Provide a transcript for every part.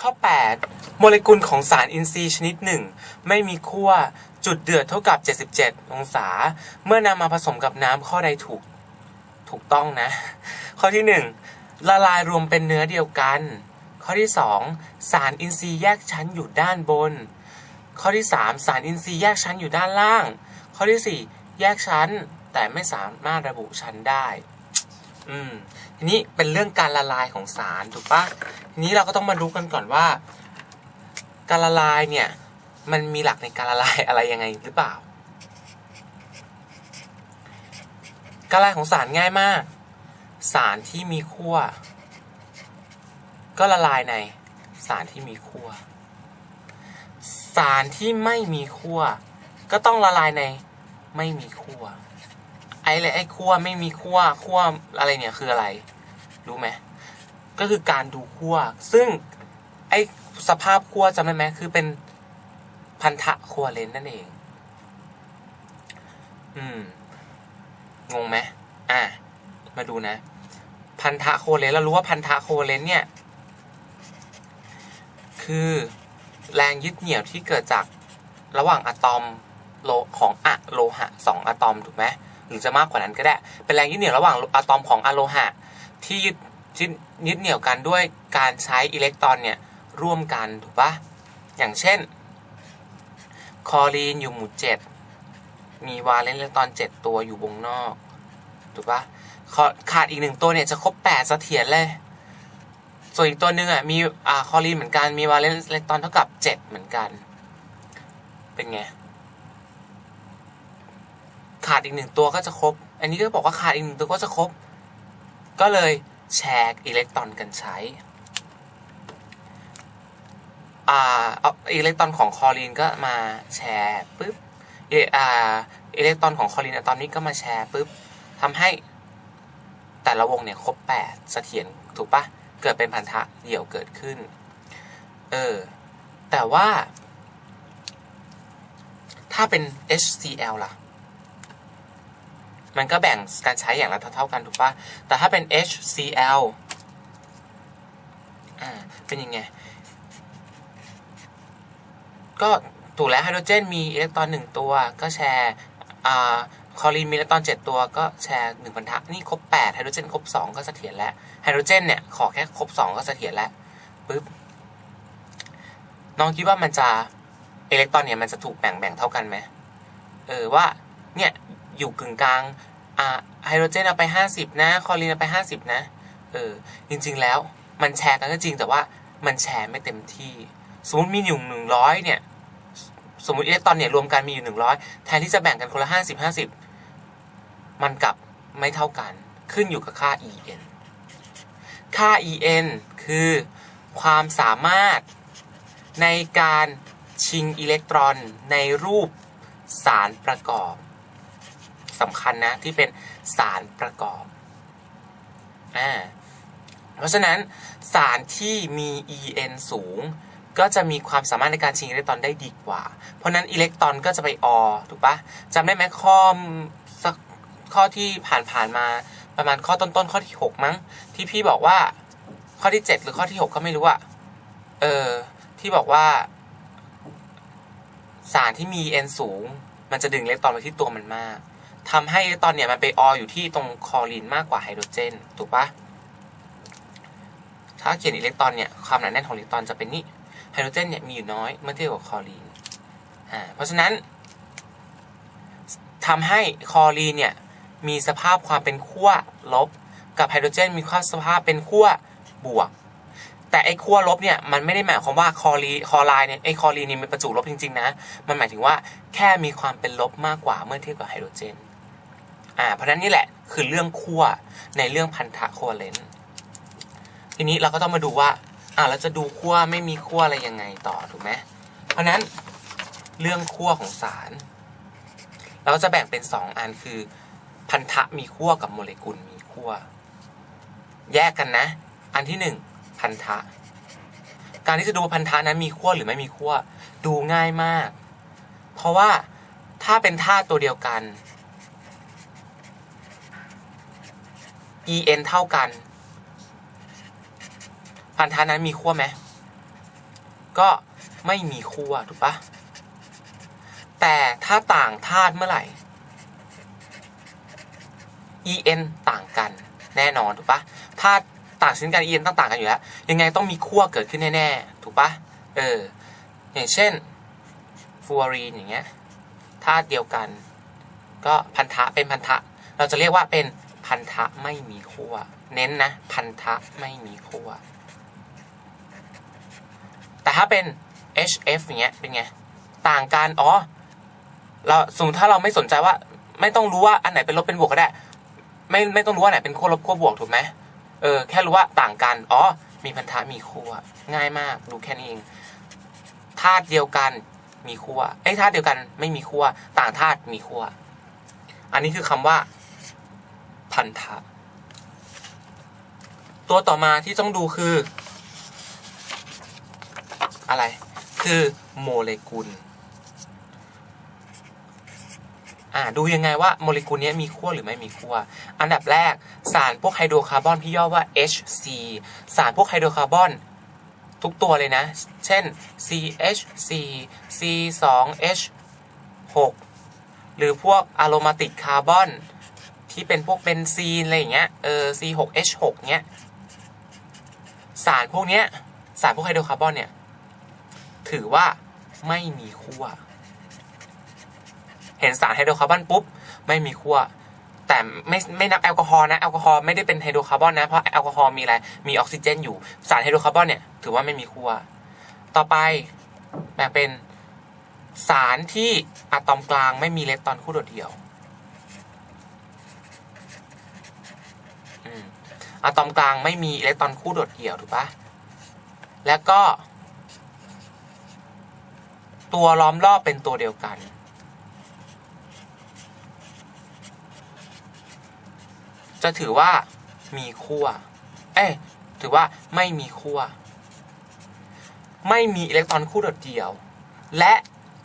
ข้อ 8 โมเลกุลของสารอินทรีย์ชนิดหนึ่ง ไม่มีขั้วจุดเดือดเท่ากับ 77 องศา เมื่อนำมาผสมกับน้ำข้อใดถูกถูกต้องนะ ข้อที่ 1 ละลายรวมเป็นเนื้อเดียวกัน ข้อที่ 2 สารอินทรีย์แยกชั้นอยู่ด้านบน ข้อที่ 3 สารอินทรีย์แยกชั้นอยู่ด้านล่าง ข้อที่ 4 แยกชั้นแต่ไม่สามารถระบุชั้นได้ อืม ทีนี้เป็นเรื่องการละลายของสารถูกปะทีนี้เราก็ต้องมารู้กันก่อนว่า การละลายเนี่ยมันมีหลักในการละลายอะไรยังไงหรือเปล่า การละลายของสารง่ายมาก สารที่มีขั้วก็ละลายในสารที่มีขั้วสารที่ไม่มีขั้วก็ต้องละลายในไม่มีขั้ว ไอ้เลยไอ้ขั้วไม่มีขั้วขั้วอะไรเนี่ยคืออะไร รู้ไหมก็คือการดูขั้วซึ่งไอ้สภาพขั้วจำได้ไหมคือเป็นพันธะขั้วเลนนั่นเอง อืมงงไหมอะมาดูนะ พันธะโคเลนเรารู้ว่าพันธะโคเลนเนี่ย คือแรงยึดเหนี่ยวที่เกิดจากระหว่างอะตอมโลของอะโลหะสองอะตอมถูกไหม หรือจะมากกว่านั้นก็ได้ เป็นแรงยึดเหนี่ยวระหว่างอะตอมของอะโลหะ ที่ยึดยึดเหนี่ยวกันด้วยการใช้อิเล็กตรอนเนี่ยร่วมกันถูกปะอย่างเช่นคลอรีนอยู่หมู่เจ็ดมีวาเลนต์อิเล็กตรอนเจ็ดตัวอยู่วงนอกถูกปะขาดอีกหนึ่งตัวเนี่ยจะครบแปดเสถียรเลย ส่วนอีกตัวหนึ่งอะมีอ่าคลอรีนเหมือนกันมีวาเลนต์อิเล็กตรอนเท่ากับเจ็ดเหมือนกัน เป็นไง ขาดอีกหนึ่งตัวก็จะครบ อันนี้ก็บอกว่าขาดอีกหนึ่งตัวก็จะครบ ก็เลยแชร์อิเล็กตรอนกันใช้อ่าเอาอิเล็กตรอนของคอรีนก็มาแชร์ปุ๊บอ่าอิเล็กตรอนของคอรีนอะตอมนี้ก็มาแชร์ปุ๊บทำให้แต่ละวงเนี่ยครบ8เสถียรถูกปะเกิดเป็นพันธะเดี่ยวเกิดขึ้น เออ แต่ว่า ถ้าเป็น HCl ล่ะ มันก็แบ่งการใช้อย่างละเท่าๆกันถูกปะแต่ถ้าเป็น HCl อ่า เป็นยังไง ก็ถูกแล้วไฮโดรเจนมีอิเล็กตรอนหนึ่งตัว ก็แชร์ อ่าคลอรีนมีอิเล็กตรอนเจ็ดตัวก็แชร์หนึ่งพันธะนี่ครบแปดไฮโดรเจนครบสองก็เสถียรแล้วไฮโดรเจนเนี่ย ขอแค่ครบสองก็เสถียรแล้วปึ๊บน้องคิดว่ามันจะอิเล็กตรอนเนี่ยมันจะถูกแบ่งแบ่งเท่ากันไหมเออว่าเนี่ย อยู่กึ่งกลางอ่าไฮโดรเจนเอาไปห้าสิบนะคลอรีนเอาไปห้าสิบนะเออจริง ๆ แล้วมันแชร์กันก็จริงแต่ว่ามันแชร์ไม่เต็มที่ สมมติมีอยู่หนึ่งร้อยเนี่ยสมมติอิเล็กตรอนเนี่ยรวมกันมีอยู่หนึ่งร้อยแทนที่จะแบ่งกันคนละห้าสิบห้าสิบมันกลับไม่เท่ากัน ขึ้นอยู่กับค่า En ค่า En คือความสามารถในการชิงอิเล็กตรอนในรูปสารประกอบ สำคัญนะที่เป็นสารประกอบอ่าเพราะฉะนั้นสารที่มี En สูง ก็จะมีความสามารถในการชิงอิเล็กตรอนได้ดีกว่า เพราะนั้นอิเล็กตรอนก็จะไปอถูกปะจำได้ไหมข้อสักข้อที่ผ่านๆมาประมาณข้อต้นๆข้อที่ 6 มั้ง ที่พี่บอกว่าข้อที่ 7 หรือข้อที่ 6 ก็ไม่รู้อะเออ ที่บอกว่า สารที่มี En สูง มันจะดึงอิเล็กตรอนไปที่ตัวมันมาก ทำให้อิเล็กตอนเนี่ยมันไปออยู่ที่ตรงคลอรีนมากกว่าไฮโดรเจน ถูกปะถ้าเขียนอิเล็กตรอนเนี่ยความหนาแน่นของอิเล็กตรอนจะเป็นนี่ไฮโดรเจนเนี่ยมีอยู่น้อยเมื่อเทียบกับคลอรีนอ่าเพราะฉะนั้นทำให้คลอรีนเนี่ยมีสภาพความเป็นขั้วลบ กับไฮโดรเจน มีความสภาพเป็นขั้วบวก แต่ไอ้ขั้วลบเนี่ยมันไม่ได้หมายความว่าคลอรีคลอไรด์เนี่ยไอ้คลอรีนเนี่ยมีประจุลบจริงๆนะ มันหมายถึงว่าแค่มีความเป็นลบมากกว่าเมื่อเทียบกับไฮโดรเจน อ่าเพราะนั้นนี่แหละคือเรื่องขั้วในเรื่องพันธะโคเลนต์ทีนี้เราก็ต้องมาดูว่าอ่าเราจะดูขั้วไม่มีขั้วอะไรยังไงต่อถูกไหมเพราะนั้นเรื่องขั้วของสาร เราก็จะแบ่งเป็นสองอันคือ พันธะมีขั้วกับโมเลกุลมีขั้วแยกกันนะ อันที่หนึ่งพันธะ การที่จะดูพันธะนั้นมีขั้วหรือไม่มีขั้วดูง่ายมาก เพราะว่าถ้าเป็นธาตุตัวเดียวกัน En เท่ากัน พันธะนั้นมีขั้วไหมก็ไม่มีขั้วถูกปะแต่ถ้าต่างธาตุเมื่อไหร่ en ต่างกันแน่นอนถูกปะธาตุต่างชนิดกัน en ต้องต่างกันอยู่แล้ว ยังไงต้องมีขั้วเกิดขึ้นแน่ๆถูกปะเออ อย่างเช่นฟูออรีนอย่างเงี้ยธาตุเดียวกัน ก็พันธะเป็นพันธะ เราจะเรียกว่าเป็น พันธะไม่มีขั้วเน้นนะพันธะไม่มีขั้วแต่ถ้าเป็น HF อย่างเงี้ยเป็นไงต่างกันอ๋อเราสมมติถ้าเราไม่สนใจว่า ไม่ต้องรู้ว่าอันไหนเป็นลบเป็นบวกก็ได้ ไม่ไม่ต้องรู้ว่าไหนเป็นขั้วลบขั้วบวกถูกไหมเออแค่รู้ว่าต่างกันอ๋อมีพันธะมีขั้วง่ายมากดูแค่นี้เองธาตุเดียวกันมีขั้วเอ้ธาตุเดียวกันไม่มีขั้วต่างธาตุมีขั้วอันนี้คือคำว่า พันธะ ตัวต่อมาที่ต้องดูคือ อะไร คือโมเลกุล อ่าดูยังไงว่าโมเลกุลนี้มีขั้วหรือไม่มีขั้ว อันดับแรกสารพวกไฮโดรคาร์บอนที่ย่อว่า HC สารพวกไฮโดรคาร์บอนทุกตัวเลยนะ เช่น CH4 C2H6 หรือพวกอะโรมาติกคาร์บอน ที่เป็นพวกเบนซีนอะไรอย่างเงี้ยเออ C6H6 เงี้ยสารพวกเนี้ยสารพวกไฮโดรคาร์บอนเนี่ย ถือว่าไม่มีขั้วเห็นสารไฮโดรคาร์บอนปุ๊บ ไม่มีขั้วแต่ไม่ไม่นับแอลกอฮอล์นะแอลกอฮอล์ไม่ได้เป็นไฮโดรคาร์บอนนะ เพราะแอลกอฮอล์มีอะไร มีออกซิเจนอยู่ สารไฮโดรคาร์บอนเนี่ย ถือว่าไม่มีขั้วต่อไปแบ่งเป็นสารที่อะตอมกลางไม่มีเล็กตอนคู่โดดเดี่ยวอืม อะตอมกลางไม่มีอิเล็กตรอนคู่โดดเดี่ยวถูกปะแล้วก็ ตัวล้อมรอบเป็นตัวเดียวกัน จะถือว่ามีขั้ว เอ้ยถือว่าไม่มีขั้ว ไม่มีอิเล็กตรอนคู่โดดเดี่ยว และ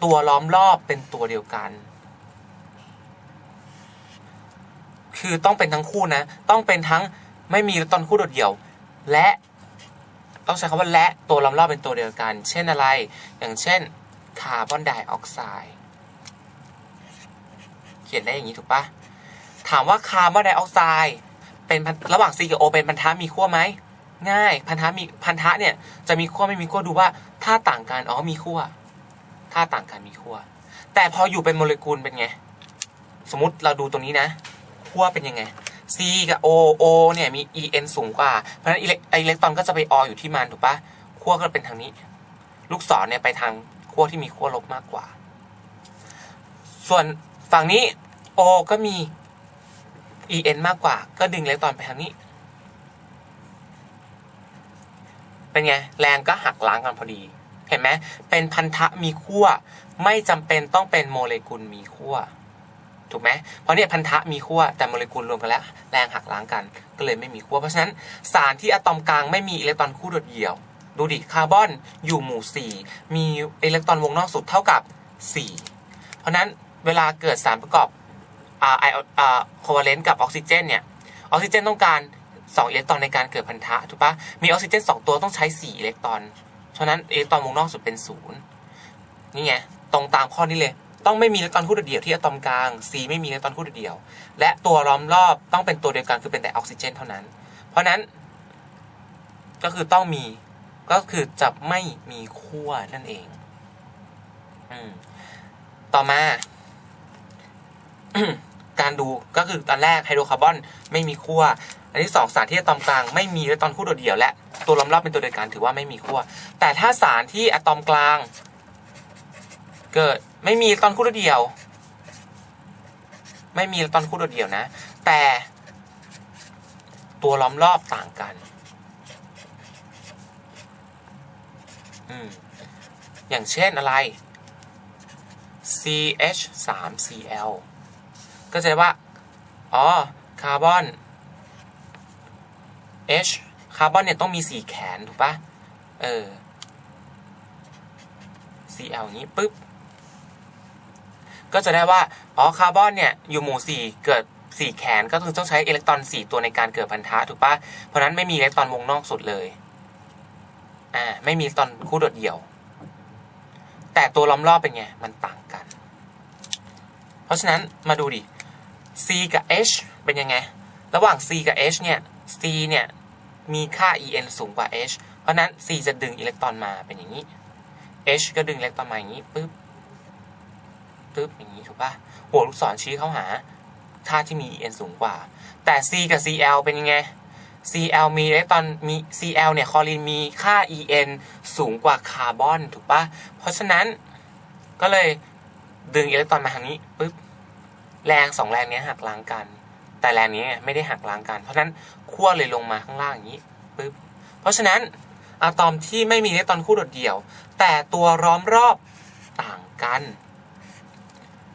ตัวล้อมรอบเป็นตัวเดียวกัน คือต้องเป็นทั้งคู่นะ ต้องเป็นทั้ง ไม่มีตอนคู่โดดเดี่ยว และต้องใช้คำว่าและตัวล้อมรอบเป็นตัวเดียวกัน เช่นอะไร อย่างเช่นคาร์บอนไดออกไซด์เขียนได้อย่างนี้ถูกปะถามว่าคาร์บอนไดออกไซด์เป็นระหว่าง C กับ O เป็นพันธะมีขั้วไหมง่ายพันธะมีพันธะเนี่ยจะมีขั้วไม่มีขั้วดูว่าถ้าต่างกันอ๋อมีขั้วถ้าต่างกันมีขั้วแต่พออยู่เป็นโมเลกุลเป็นไง สมมติเราดูตรงนี้นะขั้วเป็นยังไง C กับ O O เนี่ยมี En สูงกว่า เพราะฉะนั้นอิเล็กอิเล็กตรอนก็จะไปออยู่ที่มันถูกปะขั้วก็เป็นทางนี้ ลูกศรเนี่ยไปทางขั้วที่มีขั้วลบมากกว่า ส่วนฝั่งนี้ O ก็มี En มากกว่า ก็ดึงอิเล็กตรอนไปทางนี้ เป็นไง แรงก็หักล้างกันพอดี เห็นไหมเป็นพันธะมีขั้ว ไม่จำเป็นต้องเป็นโมเลกุลมีขั้ว ถูกไหมเพราะเนี่ยพันธะมีขั้วแต่โมเลกุลรวมกันแล้ว แรงหักล้างกัน ก็เลยไม่มีขั้วเพราะฉะนั้นสารที่อะตอมกลางไม่มีอิเล็กตรอนคู่โดดเดี่ยว ดูดิคาร์บอนอยู่หมู่ 4 มีอิเล็กตรอนวงนอกสุดเท่ากับ 4 เพราะฉะนั้นเวลาเกิดสารประกอบอ่าไออ่าโคเวาเลนต์กับออกซิเจนเนี่ยออกซิเจนต้องการ2อิเล็กตรอนในการเกิดพันธะถูกปะมีออกซิเจน 2 ตัวต้องใช้ 4 อิเล็กตรอน เพราะฉะนั้นอิเล็กตรอนวงนอกสุดเป็น0นี่ไงตรงตามข้อนี้เลย ต้องไม่มีอิเล็กตรอนคู่เดี่ยวที่อะตอมกลาง C ไม่มีอิเล็กตรอนคู่เดี่ยว และตัวล้อมรอบต้องเป็นตัวเดียวกันคือเป็นแต่ออกซิเจนเท่านั้น เพราะนั้น ก็คือต้องมีก็คือจะไม่มีขั้วนั่นเองอต่อมา การดูก็คือตอนแรกไฮโดรคาร์บอนไม่มีขั้วอันที่สองสารที่อะตอมกลางไม่มีอิเล็กตรอนคู่เดี่ยวและตัวล้อมรอบเป็นตัวเดียวกันถือว่าไม่มีขั้วแต่ถ้าสารที่อะตอมกลาง เกิดไม่มีตอนคู่โดดเดียว ไม่มีตอนคู่โดดเดียวนะ แต่ ตัวล้อมรอบต่างกัน อืม อย่างเช่นอะไร CH 3 Cl ก็จะว่า อ๋อ คาร์บอน H คาร์บอนเนี่ยต้องมีสี่แขน ถูกปะเออ Cl นี้ปุ๊บ ก็จะได้ว่า อ๋อ คาร์บอนเนี่ยอยู่หมู่สี่เกิดสี่แขน ก็คือต้องใช้อิเล็กตรอนสี่ตัวในการเกิดพันธะถูกปะเพราะนั้นไม่มีอิเล็กตรอนวงนอกสุดเลย อ่า ไม่มีอิเล็กตรอนคู่โดดเดี่ยว แต่ตัวล้อมรอบเป็นไง มันต่างกัน เพราะฉะนั้นมาดูดิ C กับ H เป็นยังไง ระหว่าง C กับ H เนี่ย C เนี่ยมีค่า En สูงกว่า H เพราะฉะนั้น C จะดึงอิเล็กตรอนมาเป็นอย่างนี้ H ก็ดึงอิเล็กตรอนมาอย่างนี้ปึ๊บ ปึ๊บอย่างนี้ถูกปะหัวลูกศรชี้เข้าหาค่าที่มี En สูงกว่า แต่ C กับ Cl เป็นยังไง Cl มีอิเล็กตรอนมี Cl เนี่ยคลอรีนมีค่า En สูงกว่าคาร์บอนถูกปะเพราะฉะนั้นก็เลยดึงอิเล็กตรอนมาทางนี้ปึ๊บแรงสองแรงนี้หักล้างกัน แต่แรงนี้ไม่ได้หักล้างกัน เพราะฉะนั้นขั้วเลยลงมาข้างล่างอย่างนี้ปึ๊บเพราะฉะนั้นอะตอมที่ไม่มีอิเล็กตรอนคู่โดดเดี่ยว แต่ตัวล้อมรอบต่างกัน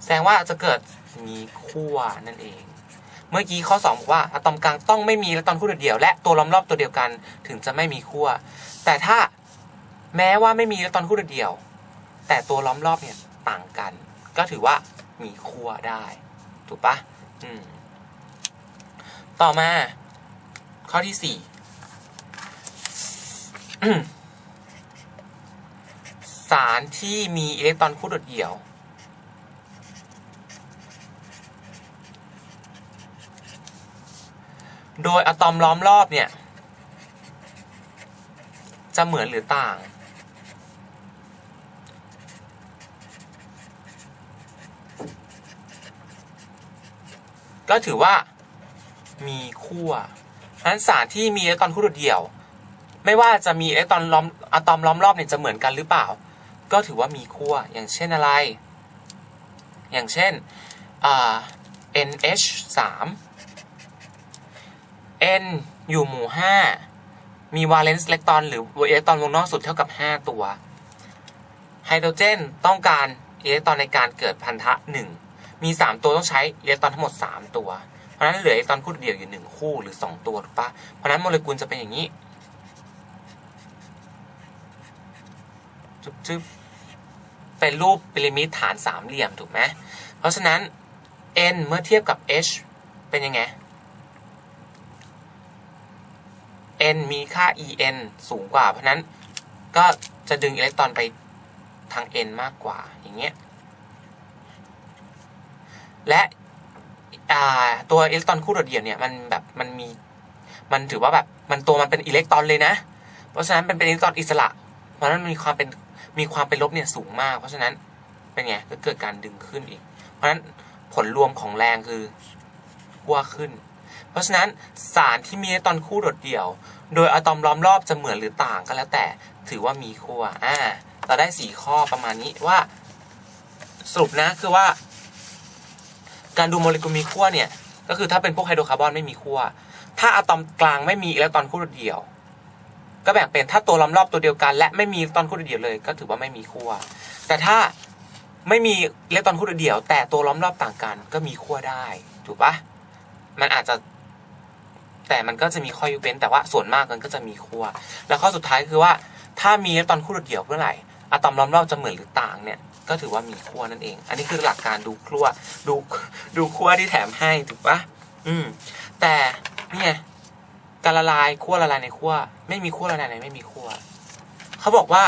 แสดงว่าจะเกิดมีขั้วนั่นเอง เมื่อกี้ข้อ 2 บอกว่าอะตอมกลางต้องไม่มีอิเล็กตอนคู่เดียวและตัวล้อมรอบตัวเดียวกันถึงจะไม่มีขั้วแต่ถ้าแม้ว่าไม่มีอิเล็กตอนคู่เดียว แต่ตัวล้อมรอบเนี่ยต่างกัน ก็ถือว่ามีขั้วได้ ถูกปะอืมต่อมา ข้อที่สี่สารที่มีอิเล็กตรอนคู่โดดเดี่ยว โดยอะตอมล้อมรอบเนี่ย จะเหมือนหรือต่าง ก็ถือว่ามีขั้วนั้นสารที่มีอิเล็กตรอนคู่โดดเดี่ยว ไม่ว่าจะมีอิเล็กตรอนล้อมอะตอมล้อมรอบเนี่ยจะเหมือนกันหรือเปล่า ก็ถือว่ามีขั้วอย่างเช่นอะไร อย่างเช่น NH 3 N อยู่หมู่ 5 มีวาเลนซ์อิเล็กตรอนหรืออิเล็กตรอนวงนอกสุดเท่ากับ 5 ตัว ไฮโดรเจนต้องการอิเล็กตรอนในการเกิดพันธะ 1 มี 3 ตัวต้องใช้อิเล็กตรอนทั้งหมด 3 ตัว เพราะนั้นเหลืออิเล็กตรอนคู่เดียวอยู่ 1 คู่หรือ 2 ตัวถูกปะเพราะฉะนั้นโมเลกุลจะเป็นอย่างนี้จุ๊บจุ๊บเป็นรูปพีระมิดฐานสามเหลี่ยมถูกไหมเพราะฉะนั้น n เมื่อเทียบกับ h เป็นยังไง n มีค่า en สูงกว่า เพราะนั้นก็จะดึงอิเล็กตรอนไปทาง n มากกว่าอย่างเงี้ยและตัวอิเล็กตรอนคู่โดดเดี่ยวเนี่ยมันแบบมันมีมันถือว่าแบบมันตัวมันเป็นอิเล็กตรอนเลยนะ เพราะฉะนั้นมันเป็นอิเล็กตรอนอิสระเพราะฉะนั้นมีความเป็นมีความเป็นลบเนี่ยสูงมาก เพราะฉะนั้นเป็นไงก็เกิดการดึงขึ้นอีก เพราะฉะนั้นผลรวมของแรงคือขั้วขึ้น ราะฉะนั้นสารที่มีอิเล็กตรอนคู่โดดเดี่ยว โดยอะตอมล้อมรอบจะเหมือนหรือต่างก็แล้วแต่ ถือว่ามีขั้วอ่าเราได้สี่ข้อประมาณนี้ว่า สรุปนะคือว่า การดูโมเลกุลมีขั้วเนี่ย ก็คือถ้าเป็นพวกไฮโดรคาร์บอนไม่มีขั้วถ้าอะตอมกลางไม่มีอิเล็กตรอนคู่โดดเดี่ยว ก็แบ่งเป็นถ้าตัวล้อมรอบตัวเดียวกัน และไม่มีอิเล็กตรอนคู่โดดเดี่ยวเลย ก็ถือว่าไม่มีขั้วแต่ถ้าไม่มีอิเล็กตรอนคู่โดดเดี่ยว แต่ตัวล้อมรอบต่างกัน ก็มีขั้วได้ ถูกปะมันอาจจะ แต่มันก็จะมีข้อยกเว้นแต่ว่าส่วนมากมันก็จะมีขั้วแล้วข้อสุดท้ายคือว่า ถ้ามีตอนคู่โดดเดี่ยวเมื่อไหร่อะตอมล้อมรอบจะเหมือนหรือต่างเนี่ยก็ถือว่ามีขั้วนั่นเอง อันนี้คือหลักการดูขั้วดูดูขั้วที่แถมให้ถูกปะอืม แต่เนี่ยการละลายขั้วละลายในขั้วไม่มีขั้วละลายในไม่มีขั้วเขาบอกว่า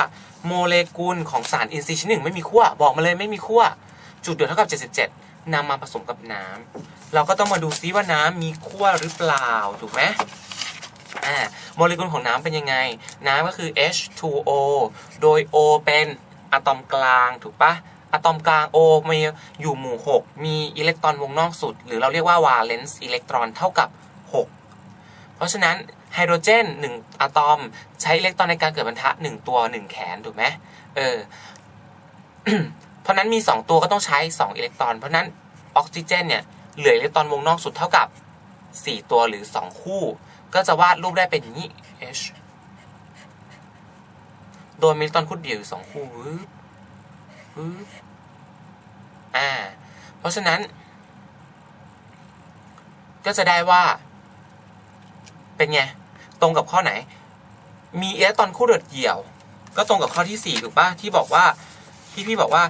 โมเลกุลของสารอินทรีย์ชนิดหนึ่งไม่มีขั้วบอกมาเลยไม่มีขั้วจุดเดือดเท่ากับ 77 นำมาผสมกับน้ำเราก็ต้องมาดูซิว่าน้ำมีขั้วหรือเปล่าถูกไหมอ่าโมเลกุลของน้ำเป็นยังไง น้ำก็คือ H2O โดย O เป็นอะตอมกลางถูกปะอะตอมกลาง O มีอยู่หมู่ 6 มีอิเล็กตรอนวงนอกสุด หรือเราเรียกว่าวาเลนซ์อิเล็กตรอนเท่ากับ 6 เพราะฉะนั้นไฮโดรเจน 1 อะตอม ใช้อิเล็กตรอนในการเกิดพันธะ1 ตัว 1 แขน ถูกไหมเออ ราะนั้นมี 2 ตัวก็ต้องใช้ 2 อิเล็กตรอน เพราะนั้นออกซิเจนเนี่ยเหลืออิเล็กตรอนวงนอกสุดเท่ากับ 4 ตัวหรือ 2 คู่ ก็จะวาดรูปได้เป็นอย่างนี้ H โดยมีอิเล็กตรอนคู่เดียวอยู่สองคู่วืบวืบอ่า เพราะฉะนั้น ก็จะได้ว่า เป็นไง ตรงกับข้อไหน มีอิเล็กตรอนคู่โดดเดี่ยว ก็ตรงกับข้อที่สี่ถูกปะที่บอกว่าที่พี่บอกว่า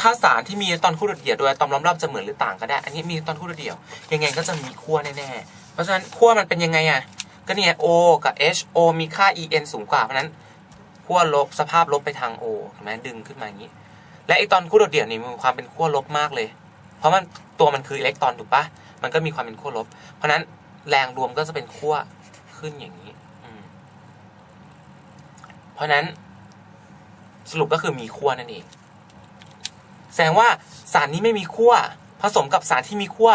ถ้าสารที่มีตอนคู่โดดเดี่ยวโดยอะตอมล้อมรอบจะเหมือนหรือต่างก็ได้ อันนี้มีตอนคู่โดดเดี่ยว ยังไงก็จะมีขั้วแน่ๆ เพราะฉะนั้นขั้วมันเป็นยังไงอะ ก็เนี่ย O กับ H O มีค่า En สูงกว่า เพราะนั้นขั้วลบสภาพลบไปทางโอเห็นไหมดึงขึ้นมาอย่างนี้ และไอตอนคู่โดดเดี่ยวนี่มีความเป็นขั้วลบมากเลย เพราะมันตัวมันคืออิเล็กตรอนถูกปะมันก็มีความเป็นขั้วลบ เพราะนั้นแรงรวมก็จะเป็นขั้วขึ้นอย่างนี้อืเพราะฉะนั้นสรุปก็คือมีขั้วนั่นเอง แสดงว่าสารนี้ไม่มีขั้วผสมกับสารที่มีขั้ว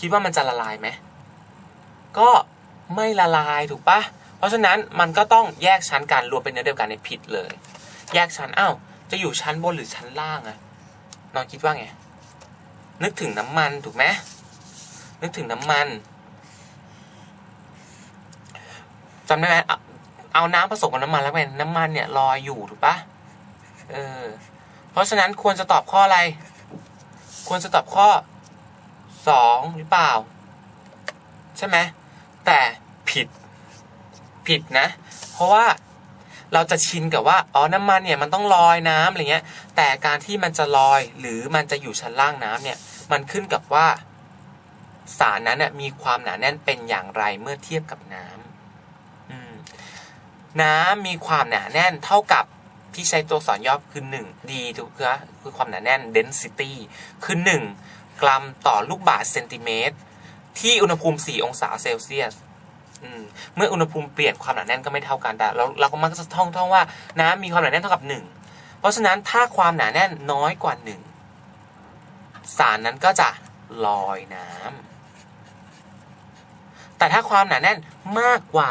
คิดว่ามันจะละลายไหมก็ไม่ละลายถูกปะเพราะฉะนั้นมันก็ต้องแยกชั้นกันรวมเป็นเนื้อเดียวกันในผิดเลย แยกชั้นอ้าวจะอยู่ชั้นบนหรือชั้นล่างอะน้องคิดว่าไงนึกถึงน้ำมันถูกไหมนึกถึงน้ำมันจำได้ไหมเอาเอาน้ำผสมกับน้ำมันแล้วเป็นน้ำมันเนี่ยลอยอยู่ถูกปะเออ เพราะฉะนั้นควรจะตอบข้ออะไร ควรจะตอบข้อสองหรือเปล่า ใช่ไหมแต่ผิดผิดนะ เพราะว่าเราจะชินกับว่าอ๋อน้ำมันเนี่ยมันต้องลอยน้ำอะไรเงี้ย แต่การที่มันจะลอยหรือมันจะอยู่ชั้นล่างน้ำเนี่ย มันขึ้นกับว่าสารนั้นน่ะมีความหนาแน่นเป็นอย่างไรเมื่อเทียบกับน้ำน้ำมีความหนาแน่นเท่ากับ ที่ใช้ตัวสอนย่อคือ 1 d ถูกไหมคือความหนาแน่น density คือ 1 กรัมต่อลูกบาศก์เซนติเมตร ที่อุณหภูมิ 4 องศาเซลเซียสเมื่ออุณหภูมิเปลี่ยนความหนาแน่นก็ไม่เท่ากันแต่เราเราก็มักจะท่องท่องว่าน้ำมีความหนาแน่นเท่ากับ 1 เพราะฉะนั้นถ้าความหนาแน่นน้อยกว่า 1 สารนั้นก็จะลอยน้ำแต่ถ้าความหนาแน่นมากกว่า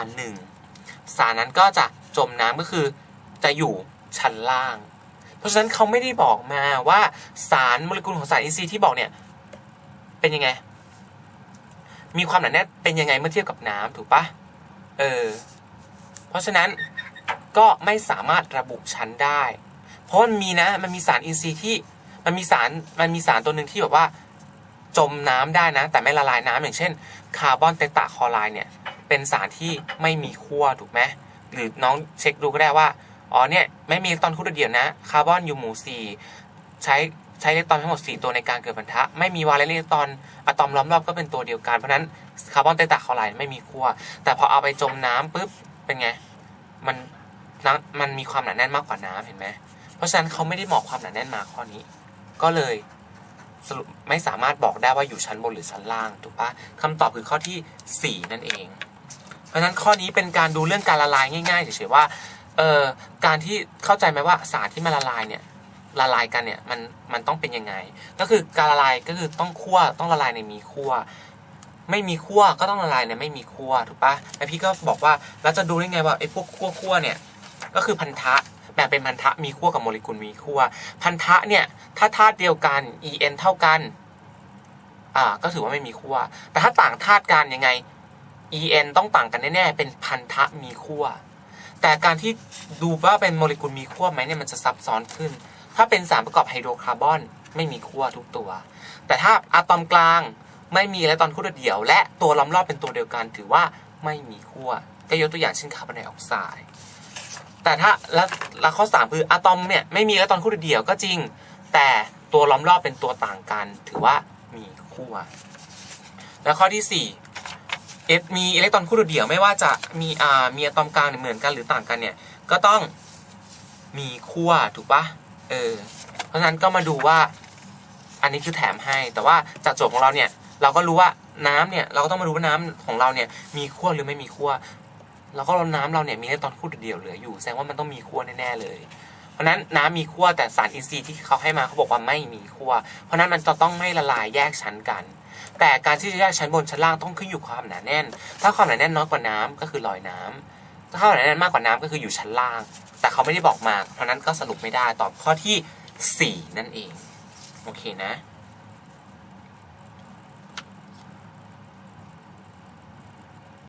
1 สารนั้นก็จะจมน้ำก็คือจะอยู่ ชั้นล่าง เพราะฉะนั้นเขาไม่ได้บอกมาว่าสารโมเลกุลของสารอินทรีย์ที่บอกเนี่ยเป็นยังไง มีความหนาแน่นเป็นยังไงเมื่อเทียบกับน้ำถูกปะเออ เพราะฉะนั้นก็ไม่สามารถระบุชั้นได้ เพราะมันมีนะ มันมีสารอินทรีย์ที่มันมีสารมันมีสารตัวหนึ่งที่แบบว่า จมน้ำได้นะ แต่ไม่ละลายน้ำอย่างเช่น คาร์บอนเตตาคอไรด์เนี่ย เป็นสารที่ไม่มีขั้วถูกไหมหรือน้องเช็คดูก็ได้ว่า อ๋อเนี่ยไม่มีอิเล็กตรอนคู่เดียวนะคาร์บอนอยู่หมู่สี่ใช้ใช้อิเล็กตรอนทั้งหมด 4 ตัวในการเกิดพันธะ ไม่มีวาเลนอิเล็กตรอนอะตอมล้อมรอบก็เป็นตัวเดียวกัน เพราะนั้นคาร์บอนเตตาคลอไรด์ไม่มีขั้วแต่พอเอาไปจมน้ำปุ๊บเป็นไงมันน้ำมันมีความหนาแน่นมากกว่าน้ำเห็นไหมเพราะฉะนั้นเขาไม่ได้บอกความหนาแน่นมาข้อนี้ ก็เลยสรุปไม่สามารถบอกได้ว่าอยู่ชั้นบนหรือชั้นล่างถูกปะคำตอบคือข้อที่ 4 นั่นเอง เพราะฉะนั้นข้อนี้เป็นการดูเรื่องการละลายง่ายๆเฉยๆว่า เอ่อการที่เข้าใจไหมว่าสารที่มันละลายเนี่ยละลายกันเนี่ยมันมันต้องเป็นยังไง ก็คือการละลายก็คือต้องคั่วต้องละลายในมีคั่วไม่มีคั่วก็ต้องละลายในไม่มีคั่วถูกปะแล้วพี่ก็บอกว่าแล้วจะดูได้ไงว่าไอ้พวกคั่วคั่วเนี่ยก็คือพันธะแบ่งเป็นพันธะมีขั้วกับโมเลกุลมีขั้วพันธะเนี่ยถ้าธาตุเดียวกัน En เท่ากันอ่าก็ถือว่าไม่มีขั้วแต่ถ้าต่างธาตุกันยังไง En ต้องต่างกันแน่ๆเป็นพันธะมีขั้ว แต่การที่ดูว่าเป็นโมเลกุลมีขั้วไหมเนี่ยมันจะซับซ้อนขึ้น ถ้าเป็นสารประกอบไฮโดรคาร์บอนไม่มีขั้วทุกตัว แต่ถ้าอะตอมกลางไม่มีและตอนคู่เดียว และตัวล้อมรอบเป็นตัวเดียวกันถือว่าไม่มีขั้วก็ยกตัวอย่างเช่นคาร์บอนไดออกไซด์แต่ถ้าแล้วแล้วข้อสามคืออะตอมเนี่ยไม่มีและตอนคู่เดียวก็จริง แต่ตัวล้อมรอบเป็นตัวต่างกัน ถือว่ามีขั้วแล้วข้อที่สี่ เอฟมีอิเล็กตรอนคู่เดี่ยวไม่ว่าจะมีอ่ามีอะตอมกลางเหมือนกันหรือต่างกันเนี่ยก็ต้องมีขั้วถูกปะเออเพราะฉะนั้นก็มาดูว่าอันนี้คือแถมให้ แต่ว่าจากโจทย์ของเราเนี่ยเราก็รู้ว่าน้ำเนี่ยเราก็ต้องมาดูว่าน้ำของเราเนี่ยมีขั้วหรือไม่มีขั้วแล้วก็เราน้ำเราเนี่ยมีอิเล็กตรอนคู่เดียวเหลืออยู่แสดงว่ามันต้องมีขั้วแน่ๆเลย เพราะนั้นน้ำมีขั้วแต่สารอินทรีย์ที่เขาให้มาเขาบอกว่าไม่มีขั้วเพราะฉะนั้นมันจะต้องไม่ละลายแยกชั้นกัน แต่การที่จะแยกชั้นบนชั้นล่างต้องขึ้นอยู่ความหนาแน่น ถ้าความหนาแน่นน้อยกว่าน้ำก็คือลอยน้ำถ้าความหนาแน่นมากกว่าน้ำก็คืออยู่ชั้นล่าง แต่เขาไม่ได้บอกมา เพราะฉะนั้นก็สรุปไม่ได้ตอบข้อที่สี่นั่นเอง โอเคนะ